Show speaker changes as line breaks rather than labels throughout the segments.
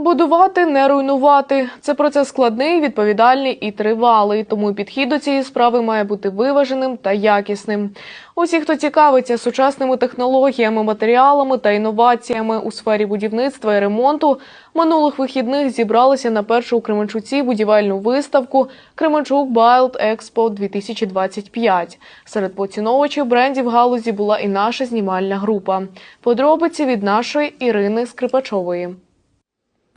Будувати, не руйнувати. Це процес складний, відповідальний і тривалий. Тому підхід до цієї справи має бути виваженим та якісним. Усі, хто цікавиться сучасними технологіями, матеріалами та інноваціями у сфері будівництва і ремонту, минулих вихідних зібралися на першу у Кременчуці будівельну виставку Кременчук Байлд Експо 2025. Серед поціновувачів брендів галузі була і наша знімальна група. Подробиці від нашої Ірини Скрипачової.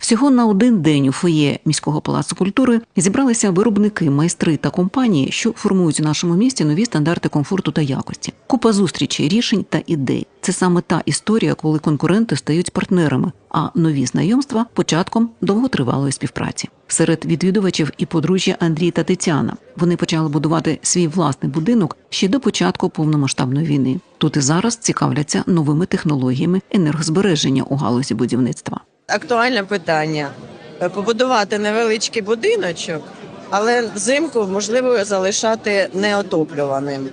Всього на один день у фоє міського палацу культури зібралися виробники, майстри та компанії, що формують у нашому місті нові стандарти комфорту та якості. Купа зустрічей, рішень та ідей. Це саме та історія, коли конкуренти стають партнерами, а нові знайомства початком довготривалої співпраці. Серед відвідувачів і подружжя Андрій та Тетяна. Вони почали будувати свій власний будинок ще до початку повномасштабної війни. Тут і зараз цікавляться новими технологіями енергозбереження у галузі будівництва.
Актуальне питання. Е, Побудувати невеличкий будиночок, але взимку можливо залишати неотоплюваним.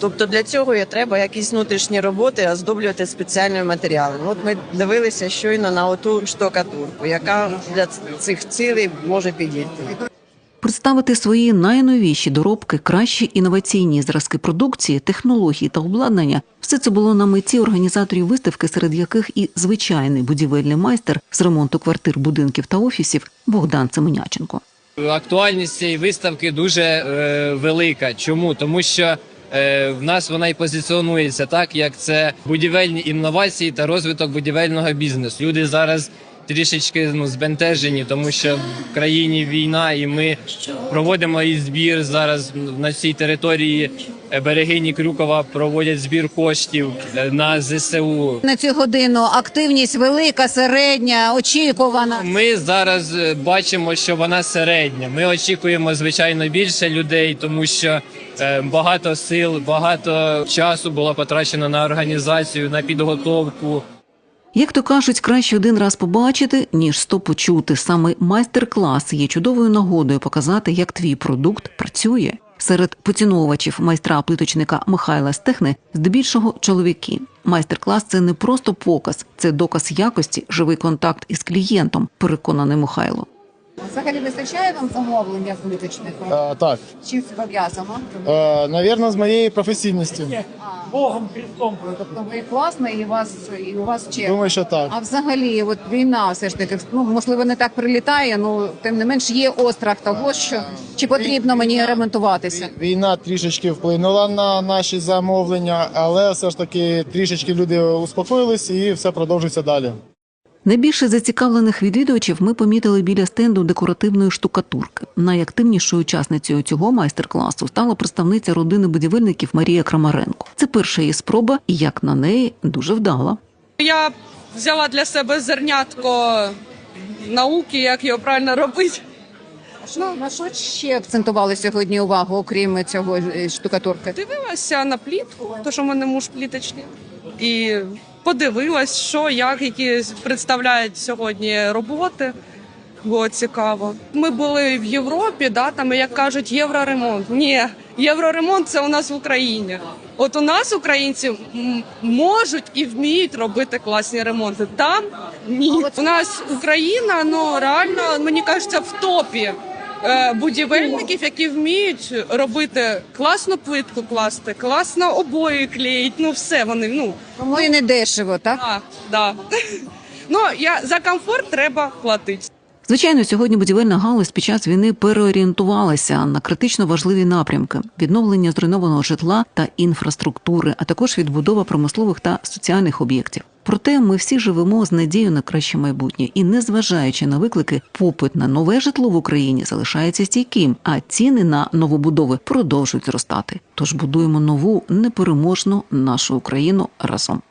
Тобто для цього є треба якісь внутрішні роботи, оздоблювати спеціальними матеріалами. От ми дивилися щойно на оту штукатурку, яка для цих цілей може підійти.
Представити свої найновіші доробки, кращі інноваційні зразки продукції, технології та обладнання все це було на меті організаторів виставки, серед яких і звичайний будівельний майстер з ремонту квартир, будинків та офісів Богдан Семеняченко.
Актуальність цієї виставки дуже е, велика. Чому? Тому що е, в нас вона і позиціонується так, як це будівельні інновації та розвиток будівельного бізнесу. Люди зараз трішечки ну, збентежені, тому що в країні війна, і ми проводимо і збір зараз на цій території е, берегині Крюкова проводять збір коштів на ЗСУ.
На цю годину активність велика, середня, очікувана.
Ми зараз е, бачимо, що вона середня. Ми очікуємо звичайно більше людей, тому що е, багато сил, багато часу було потрачено на організацію, на підготовку.
Як то кажуть, краще один раз побачити, ніж сто почути. Саме майстер-клас є чудовою нагодою показати, як твій продукт працює. Серед поціновувачів майстра плиточника Михайла Стехни здебільшого чоловіки. Майстер-клас це не просто показ, це доказ якості, живий контакт із клієнтом, переконаний Михайло.
Взагалі вистачає вам замовлення плиточних?
Е, так,
Чим це пов'язано?
е, навірно, з моєї професійності.
Тобто ви класно і у вас і у вас черга.
Думаю, що так.
А взагалі, от війна все ж таки, ну можливо, не так прилітає, ну тим не менш є острах того, що чи потрібно мені ремонтуватися.
Війна трішечки вплинула на наші замовлення, але все ж таки трішечки люди успокоїлись і все продовжується далі.
Найбільше зацікавлених відвідувачів ми помітили біля стенду декоративної штукатурки. Найактивнішою учасницею цього майстер-класу стала представниця родини будівельників Марія Крамаренко. Це перша її спроба, і як на неї дуже вдала.
Я взяла для себе зернятко науки, як його правильно робити.
Ну на що ще акцентували сьогодні увагу, окрім цього е, штукатурки?
Дивилася на плітку, то що в мене муж пліточник, і подивилась, що як, які представляють сьогодні роботи. Було цікаво. Ми були в Європі, да, там як кажуть, євроремонт. Ні, євроремонт це у нас в Україні. От у нас українці можуть і вміють робити класні ремонти. Там ні. У нас Україна, ну реально мені кажеться, в топі будівельників, які вміють робити класну плитку, класти, класно обої клеїть. Ну все вони ну
Тому і не дешево, так?
да, да. Ну я за комфорт треба платити.
Звичайно, сьогодні будівельна галузь під час війни переорієнтувалася на критично важливі напрямки: відновлення зруйнованого житла та інфраструктури, а також відбудова промислових та соціальних об'єктів. Проте ми всі живемо з надією на краще майбутнє, і незважаючи на виклики, попит на нове житло в Україні залишається стійким, а ціни на новобудови продовжують зростати. Тож будуємо нову непереможну нашу Україну разом.